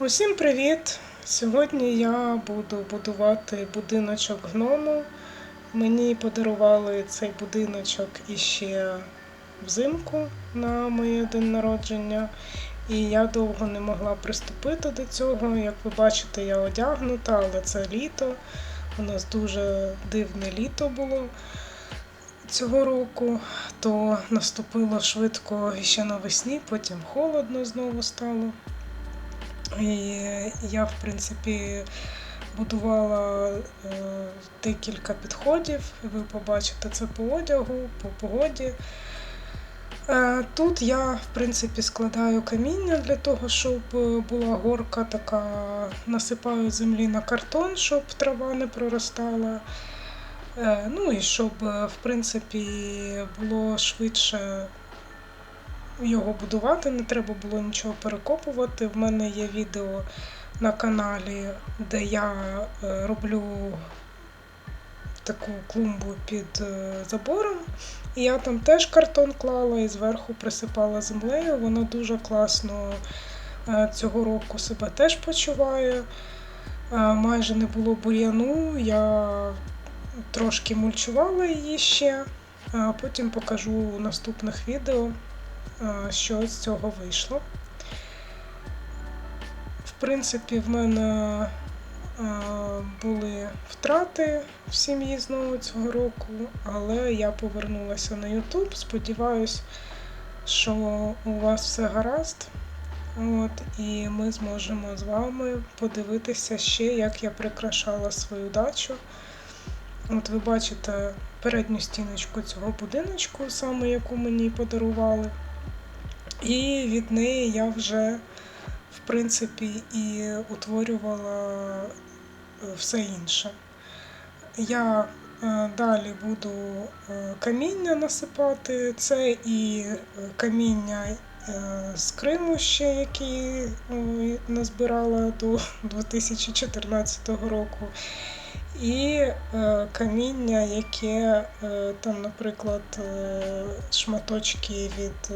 Усім привіт! Сьогодні я буду будувати будиночок гному. Мені подарували цей будиночок іще взимку на моє день народження, і я довго не могла приступити до цього. Як ви бачите, я одягнута, але це літо. У нас дуже дивне літо було цього року, то наступило швидко ще навесні, потім холодно знову стало. І я, в принципі, будувала е, декілька підходів. Ви побачите це по одягу, по погоді. Е, тут я, в принципі, складаю каміння для того, щоб була горка така, насипаю землі на картон, щоб трава не проростала. Е, ну і щоб, в принципі, було швидше його будувати, не треба було нічого перекопувати. В мене є відео на каналі, де я е, роблю таку клумбу під е, забором. І я там теж картон клала і зверху присипала землею. Вона дуже класно е, цього року себе теж почуває. Майже не було бур'яну, я трошки мульчувала її ще, потім покажу у наступних відео що з цього вийшло. В принципі, в мене були втрати в сім'ї знову цього року, але я повернулася на YouTube. Сподіваюсь, що у вас все гаразд. От, І ми зможемо з вами подивитися ще, як я прикрашала свою дачу. От Ви бачите передню стіночку цього будиночку, саме яку мені подарували. І від неї я вже, в принципі, і утворювала е, все інше. Я е, далі буду е, каміння насипати, це і каміння з Криму ще, які назбирала до 2014 року. І каміння, яке там, наприклад, шматочки від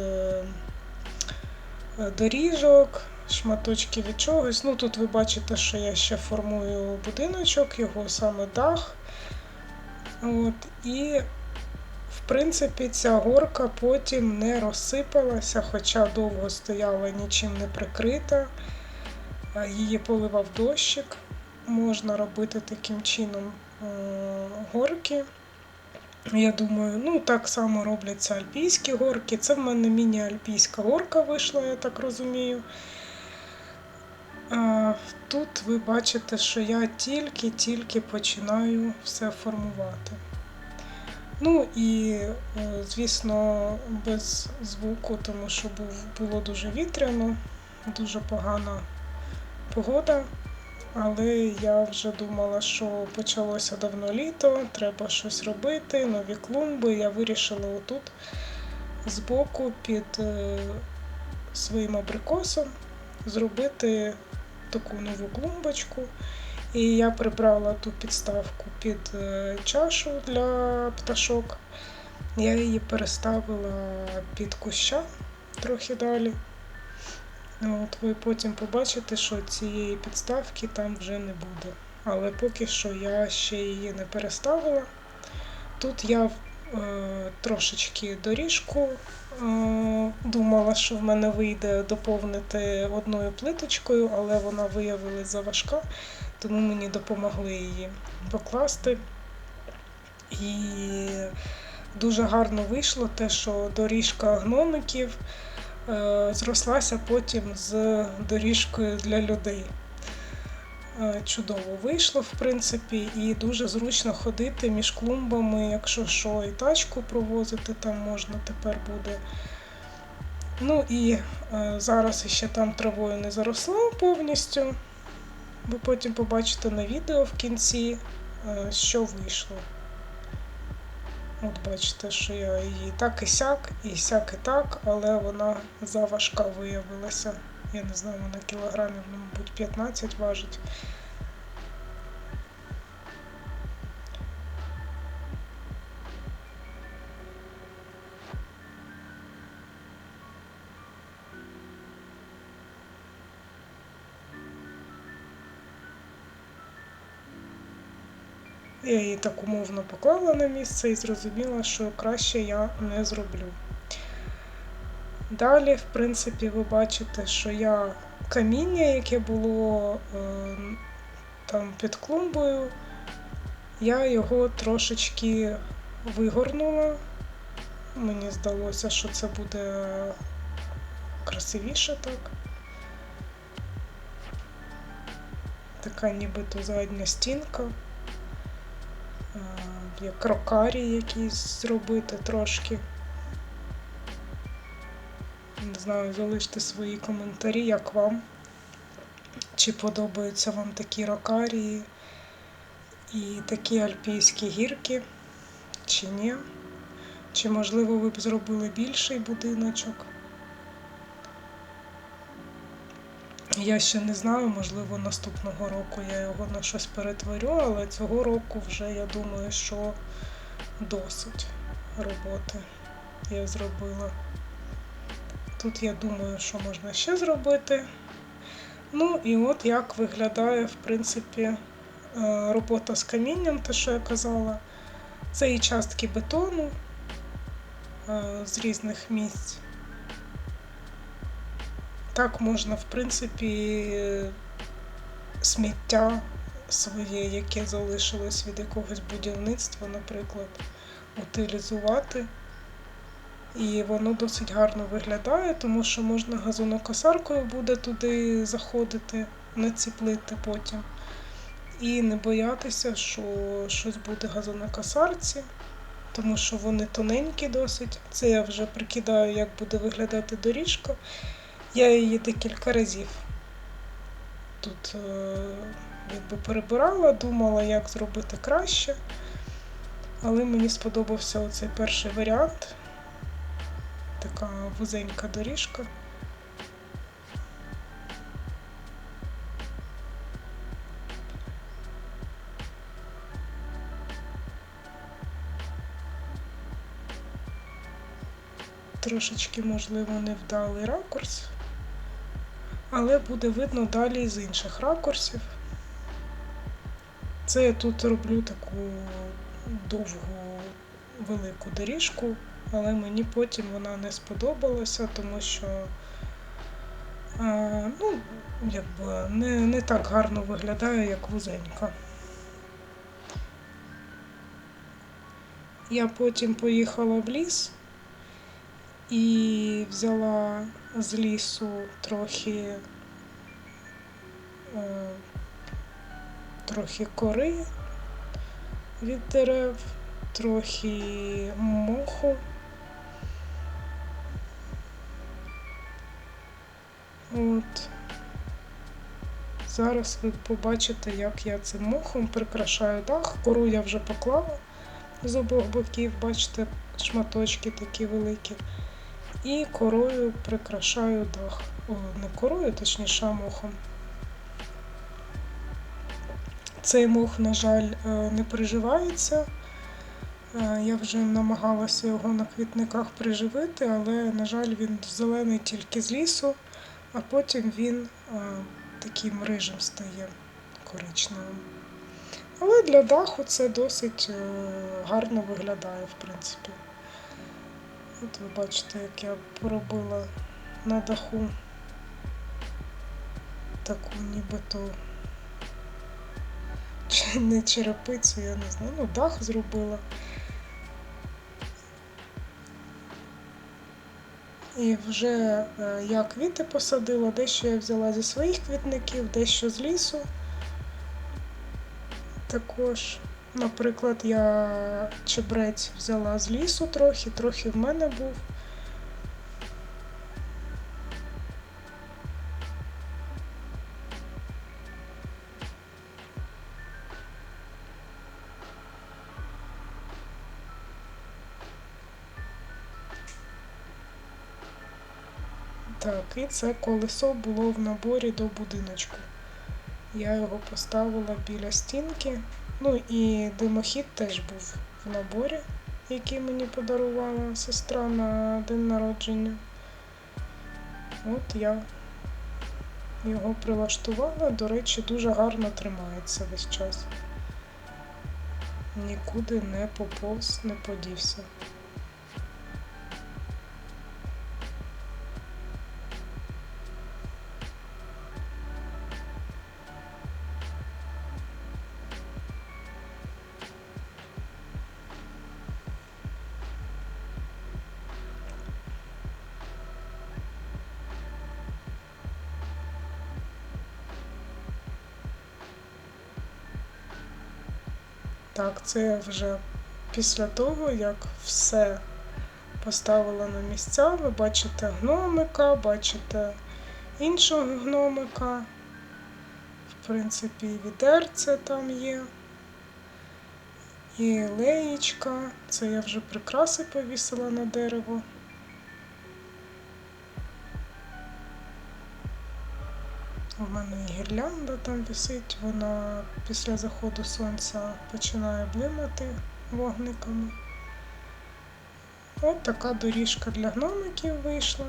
доріжок, шматочки від чогось. Ну Тут ви бачите, що я ще формую будиночок, його саме дах. От, І, в принципі, ця горка потім не розсипалася, хоча довго стояла нічим не прикрита. Е, її поливав дощик. Можна робити таким чином е, горки. Я думаю, ну так само робляться альпійські горки. Це в мене міні-альпійська горка вийшла, я так розумію. Тут ви бачите, що я тільки-тільки починаю все формувати. Ну і, е, звісно, без звуку, тому що було дуже вітряно, дуже погана погода. Але я вже думала, що почалося давно літо, треба щось робити, нові клумби. Я вирішила отут збоку під е, своїм абрикосом зробити таку нову клумбочку. І я прибрала ту підставку під е, чашу для пташок. Я її переставила під куща трохи далі. От Ви потім побачите, що цієї підставки там вже не буде. Але поки що я ще її не переставила. Тут я е, трошечки доріжку е, думала, що в мене вийде доповнити одною плиточкою, але вона виявилася заважка, тому мені допомогли її покласти. І дуже гарно вийшло те, що доріжка гномиків. Е, зрослася потім з доріжкою для людей. Е, чудово вийшло, в принципі, і дуже зручно ходити між клумбами, якщо що, і тачку провозити там можна тепер буде. Ну і е, зараз ще там травою не заросло повністю. Ви потім побачите на відео в кінці, що вийшло. От бачите, що я її так і сяк, і сяк і так, але вона заважка виявилася. Я не знаю, вона кілограмів, мабуть, 15 важить. Я її так умовно поклала на місце і зрозуміла, що краще я не зроблю. Далі, в принципі, ви бачите, що я каміння, яке було е, там під клумбою, я його трошечки вигорнула. Мені здалося, що це буде красивіше так. Така нібито задня стінка. Е, Як рокарі якісь зробити трошки. Не знаю, залиште свої коментарі, як вам. Чи подобаються вам такі рокарії і такі альпійські гірки, чи ні. Чи, можливо, ви б зробили більший будиночок? Я ще не знаю, можливо, наступного року я його на щось перетворю, але цього року вже я думаю, що досить роботи я зробила. Тут я думаю, що можна ще зробити. Ну і от як виглядає, в принципі, е, робота з камінням, те, що я казала. Це і частки бетону е, з різних місць. Так можна, в принципі, сміття своє, яке залишилось від якогось будівництва, наприклад, утилізувати. І воно досить гарно виглядає, тому що можна газонокосаркою буде туди заходити, націплити потім. І не боятися, що щось буде газонокосарці, тому що вони тоненькі досить. Це я вже прикидаю, як буде виглядати доріжка. Я її декілька разів тут е, якби перебирала, думала, як зробити краще. Але мені сподобався оцей перший варіант. Така вузенька доріжка. Трошечки, можливо, невдалий ракурс, але буде видно далі з інших ракурсів. Це я тут роблю таку довгу велику доріжку, але мені потім вона не сподобалася, тому що а, ну, якби не, не так гарно виглядає, як вузенька. Я потім поїхала в ліс і взяла з лісу трохи е, трохи кори від дерев, трохи моху. От. Зараз ви побачите, як я цим мохом прикрашаю дах. Кору я вже поклала з обох боків, бачите, шматочки такі великі. І корою прикрашаю дах. О, не корою, точніше, а мохом. Цей мох, на жаль, е, не приживається. Е, Я вже намагалася його на квітниках приживити, але, на жаль, він зелений тільки з лісу, а потім він е, таким рижим стає коричневим. Але для даху це досить гарно виглядає, в принципі. От ви бачите, як я поробила на даху таку нібито не черепицю, я не знаю, ну дах зробила. І вже е, я квіти посадила, дещо я взяла зі своїх квітників, дещо з лісу. Також, наприклад, я чебрець взяла з лісу трохи, трохи в мене був. Так, і це колесо було в наборі до будиночку. Я його поставила біля стінки. Ну і димохід теж був в наборі, який мені подарувала сестра на день народження. От я його прилаштувала, до речі, дуже гарно тримається весь час. нікуди не поповз, не подівся. Так, це вже після того, як все поставила на місця. Ви бачите гномика, бачите іншого гномика. В принципі, і відерце там є. І леєчка. Це я вже прикраси повісила на дерево. У мене гірлянда там висить, вона після заходу сонця починає блимати вогниками. От така доріжка для гномиків вийшла.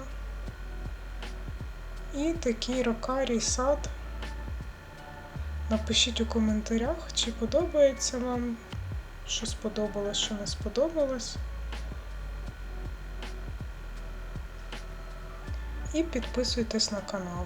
І такий рокарій сад. Напишіть у коментарях, чи подобається вам, що сподобалось, що не сподобалось. І підписуйтесь на канал.